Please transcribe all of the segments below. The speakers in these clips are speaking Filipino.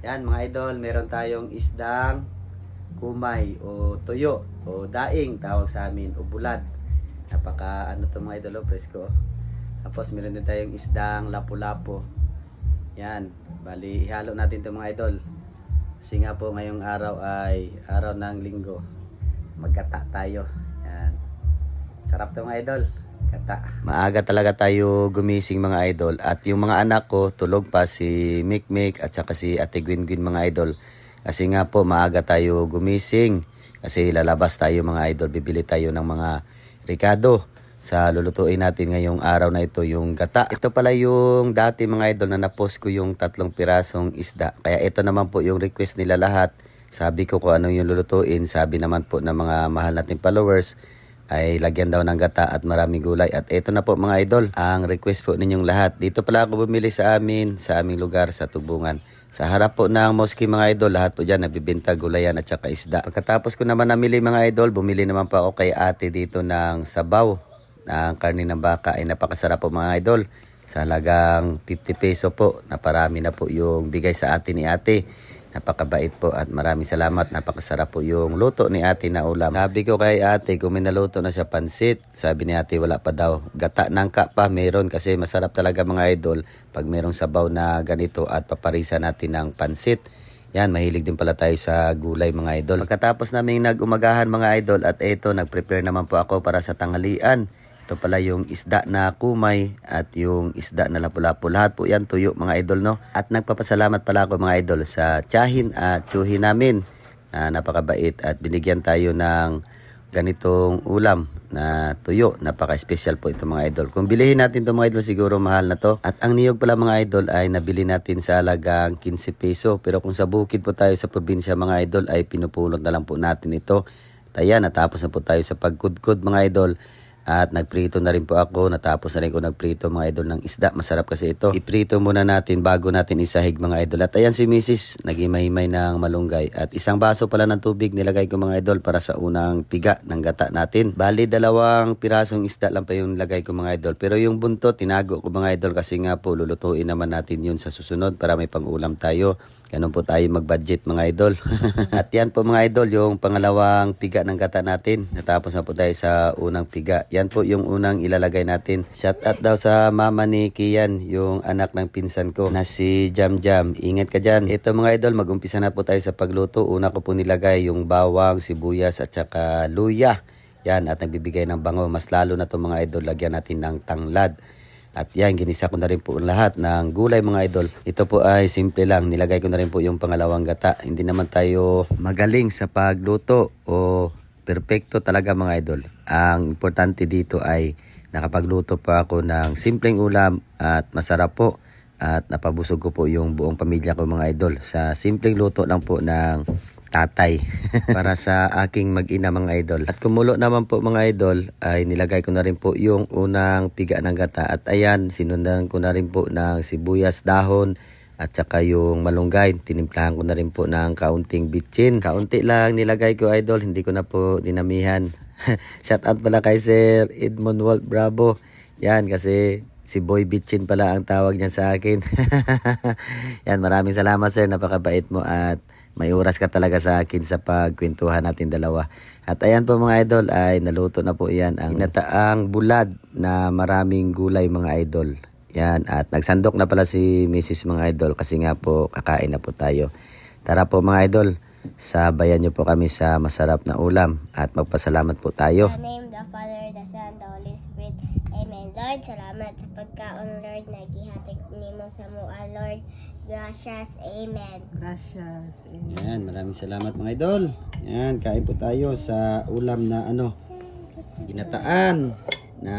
Yan mga idol, meron tayong isdang kumay o tuyo o daing tawag sa amin o bulad. Napaka ano to mga idol, oh, presko. Tapos meron din tayong isdang lapu-lapo. Yan, bali ihalo natin to mga idol. Kasi nga po ngayong araw ay araw ng linggo. Magkata tayo. Yan. Sarap to mga idol. Kata. Maaga talaga tayo gumising mga idol at yung mga anak ko tulog pa si Mikmik at saka si Ate Gwingwin mga idol. Kasi nga po maaga tayo gumising kasi lalabas tayo mga idol bibili tayo ng mga Ricardo sa lulutuin natin ngayong araw na ito yung gata. Ito pala yung dati mga idol na napost ko yung tatlong pirasong isda. Kaya ito naman po yung request nila lahat. Sabi ko kung ano yung lulutuin. Sabi naman po ng mga mahal nating followers ay lagyan daw ng gata at maraming gulay. At ito na po mga idol, ang request po ninyong lahat. Dito pala ako bumili sa amin, sa aming lugar, sa Tubungan. Sa harap po ng mosque mga idol, lahat po dyan nabibinta gulayan at saka isda. Pagkatapos ko naman namili mga idol, bumili naman po ako kay ate dito ng sabaw ng karne ng baka ay napakasarap po mga idol. Sa halagang 50 peso po, naparami na po yung bigay sa atin ni ate. Napakabait po at maraming salamat. Napakasarap po yung luto ni ate na ulam. Sabi ko kay ate, kung may naluto na siya pansit, sabi ni ate wala pa daw. Gata nangka pa meron kasi masarap talaga mga idol pag merong sabaw na ganito at paparisa natin ng pansit. Yan, mahilig din pala tayo sa gulay mga idol. Pagkatapos namin nag-umagahan mga idol at eto, nag-prepare naman po ako para sa tanghalian. Ito pala yung isda na kumay at yung isda na lapu-lapu. Lahat po yan tuyo mga idol no. At nagpapasalamat pala ako mga idol sa tiyahin at tsuhin namin na napakabait at binigyan tayo ng ganitong ulam na tuyo. Napaka-special po ito mga idol. Kung bilihin natin ito mga idol siguro mahal na to. At ang niyog pala mga idol ay nabili natin sa halagang 15 peso. Pero kung sa bukid po tayo sa probinsya mga idol ay pinupulot na lang po natin ito. At ayan, natapos na po tayo sa pagkudkod mga idol. At nagprito na rin po ako. Natapos na rin ko nagprito mga idol ng isda. Masarap kasi ito. Iprito muna natin bago natin isahig mga idol. At ayan si Mrs. Nagimay-himay ng malunggay. At isang baso pala ng tubig nilagay ko mga idol para sa unang piga ng gata natin. Bali dalawang pirasong isda lang pa yung nilagay ko mga idol. Pero yung buntot tinago ko mga idol kasi nga po lulutuin naman natin yun sa susunod para may pang-ulam tayo. Ganun po tayo mag-budget mga idol. At yan po mga idol, yung pangalawang piga ng gata natin. Natapos na po tayo sa unang piga. Yan po yung unang ilalagay natin. Shout out daw sa mama ni Kian, yung anak ng pinsan ko na si Jam Jam. Ingat ka dyan. Ito mga idol, mag-umpisa na po tayo sa pagluto. Una ko po nilagay yung bawang, sibuyas at saka luya. Yan, at nagbibigay ng bango. Mas lalo na to mga idol, lagyan natin ng tanglad. At yan, ginisa ko na rin po lahat ng gulay mga idol. Ito po ay simple lang. Nilagay ko na rin po yung pangalawang gata. Hindi naman tayo magaling sa pagluto o perfecto talaga mga idol. Ang importante dito ay nakapagluto po ako ng simpleng ulam at masarap po. At napabusog ko po yung buong pamilya ko mga idol sa simpleng luto lang po ng tatay para sa aking mag-ina mga idol. At kumulo naman po mga idol ay nilagay ko na rin po yung unang piga ng gata at ayan sinundan ko na rin po ng sibuyas dahon at saka yung malunggay, tinimplahan ko na rin po ng kaunting bitchin. Kaunti lang nilagay ko idol, hindi ko na po dinamihan. Shout out pala kay Sir Edmond Walt Bravo. Yan kasi si Boy Bitchin pala ang tawag niya sa akin. Yan, maraming salamat sir, napakabait mo at may oras ka talaga sa akin sa pagkwentuhan natin dalawa. At ayan po mga idol ay naluto na po yan ang nataang bulad na maraming gulay mga idol. Yan at nagsandok na pala si Mrs. mga idol kasi nga po kakain na po tayo. Tara po mga idol, sabayan niyo po kami sa masarap na ulam at magpasalamat po tayo. In the name of the Father, the Son, the Holy Spirit. Amen. Lord, salamat sa pagkaon, Lord. Nagihatag nimo sa mua, Lord. Gracias. Amen. Gracias. Amen. Yan, maraming salamat mga idol. Yan, kain po tayo sa ulam na ano, ginataan na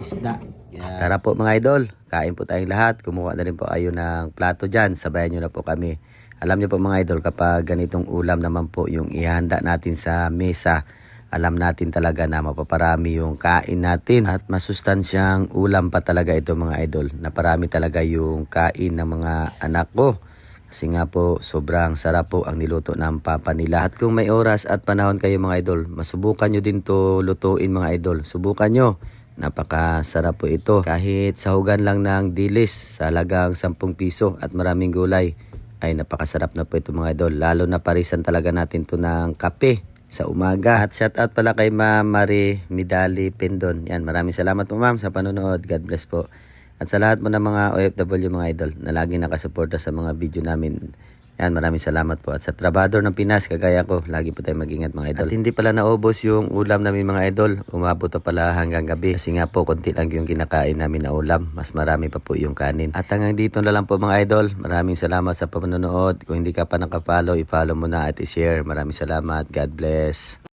isda. Yan. Tara po mga idol, kain po tayong lahat. Kumuha na rin po kayo ng plato dyan. Sabayan nyo na po kami. Alam nyo po mga idol, kapag ganitong ulam naman po yung ihanda natin sa mesa, alam natin talaga na mapaparami yung kain natin at masustansyang ulam pa talaga ito mga idol. Naparami talaga yung kain ng mga anak ko. Kasi nga po, sobrang sarap po ang niluto ng papa nila. At kung may oras at panahon kayo mga idol, masubukan nyo din to lutuin mga idol. Subukan nyo. Napakasarap po ito. Kahit sahugan lang ng dilis sa halagang 10 piso at maraming gulay ay napakasarap na po ito mga idol. Lalo na parisan talaga natin to ng kape sa umaga. At shout out pala kay Ma'am Marie Midali Pendon. Yan, maraming salamat po ma'am sa panonood. God bless po. At sa lahat mo ng mga OFW mga idol na lagi nakasuporta sa mga video namin. Yan, maraming salamat po. At sa trabador ng Pinas, kagaya ko, lagi po tayo mag-ingat mga idol. At hindi pala naubos yung ulam namin mga idol. Umabot na pala hanggang gabi. Kasi nga po, konti lang yung kinakain namin na ulam. Mas marami pa po yung kanin. At hanggang dito na lang po mga idol. Maraming salamat sa panonood. Kung hindi ka pa nakapollow, i-follow mo na at i-share. Maraming salamat. God bless.